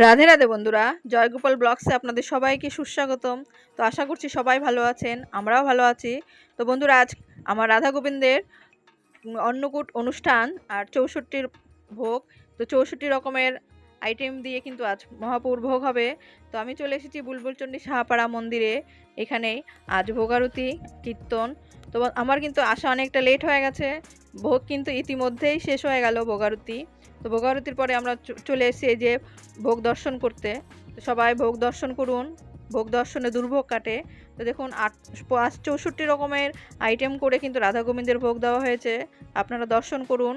রাধে রাধে বন্ধুরা, জয়গোপাল ব্লগসে আপনাদের সবাইকে সুস্বাগতম। তো আশা করছি সবাই ভালো আছেন, আমরাও ভালো আছি। তো বন্ধুরা, আজ আমার রাধা গোবিন্দের অন্নকূট অনুষ্ঠান আর চৌষট্টির ভোগ। তো চৌষট্টি রকমের আইটেম দিয়ে কিন্তু আজ মহাপুর ভোগ হবে। তো আমি চলে এসেছি বুলবুলচণ্ডী সাহাপাড়া মন্দিরে। এখানেই আজ ভোগারতি, কীর্তন। তো আমার কিন্তু আসা অনেকটা লেট হয়ে গেছে। ভোগ কিন্তু ইতিমধ্যেই শেষ হয়ে গেল ভোগারতি। তো ভোগারতির পরে আমরা চলে এসেছি যে ভোগ দর্শন করতে। সবাই ভোগ দর্শন করুন, ভোগ দর্শনে দুর্ভোগ কাটে। তো দেখুন আট, পাঁচ চৌষট্টি রকমের আইটেম করে কিন্তু রাধা গোবিন্দের ভোগ দেওয়া হয়েছে। আপনারা দর্শন করুন।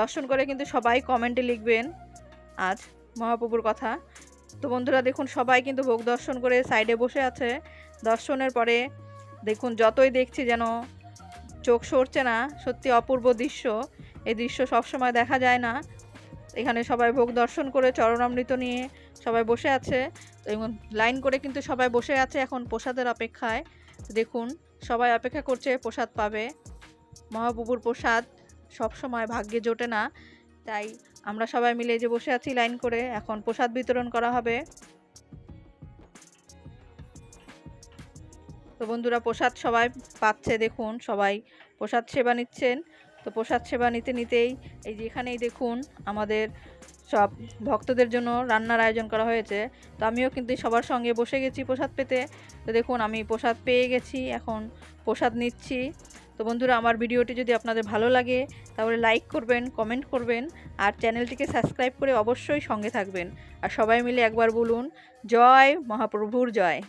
দর্শন করে কিন্তু সবাই কমেন্টে লিখবেন আজ মহাপ্রভুর কথা। তো বন্ধুরা দেখুন সবাই কিন্তু ভোগ দর্শন করে সাইডে বসে আছে। দর্শনের পরে দেখুন যতই দেখছি যেন চোখ সরছে না, সত্যি অপূর্ব দৃশ্য। এই দৃশ্য সবসময় দেখা যায় না। এখানে সবাই ভোগ দর্শন করে চরণামৃত নিয়ে সবাই বসে আছে। এবং লাইন করে কিন্তু সবাই বসে আছে এখন প্রসাদের অপেক্ষায়। দেখুন, সবাই অপেক্ষা করছে, প্রসাদ পাবে। মহাপ্রভুর প্রসাদ সব সময় ভাগ্যে জোটে না। তাই আমরা সবাই মিলে যে বসে আছি লাইন করে, এখন প্রসাদ বিতরণ করা হবে। তো বন্ধুরা প্রসাদ সবাই পাচ্ছে, দেখুন সবাই প্রসাদ সেবা নিচ্ছেন। তো প্রসাদ সেবা নিতে নিতেই এই যে এখানেই দেখুন আমাদের সব ভক্তদের জন্য রান্নার আয়োজন করা হয়েছে। তো আমিও কিন্তু সবার সঙ্গে বসে গেছি প্রসাদ পেতে। তো দেখুন আমি প্রসাদ পেয়ে গেছি, এখন প্রসাদ নিচ্ছি। তো বন্ধুরা আমার ভিডিওটি যদি আপনাদের ভালো লাগে তাহলে লাইক করবেন, কমেন্ট করবেন আর চ্যানেলটিকে সাবস্ক্রাইব করে অবশ্যই সঙ্গে থাকবেন। আর সবাই মিলে একবার বলুন, জয় মহাপ্রভুর জয়।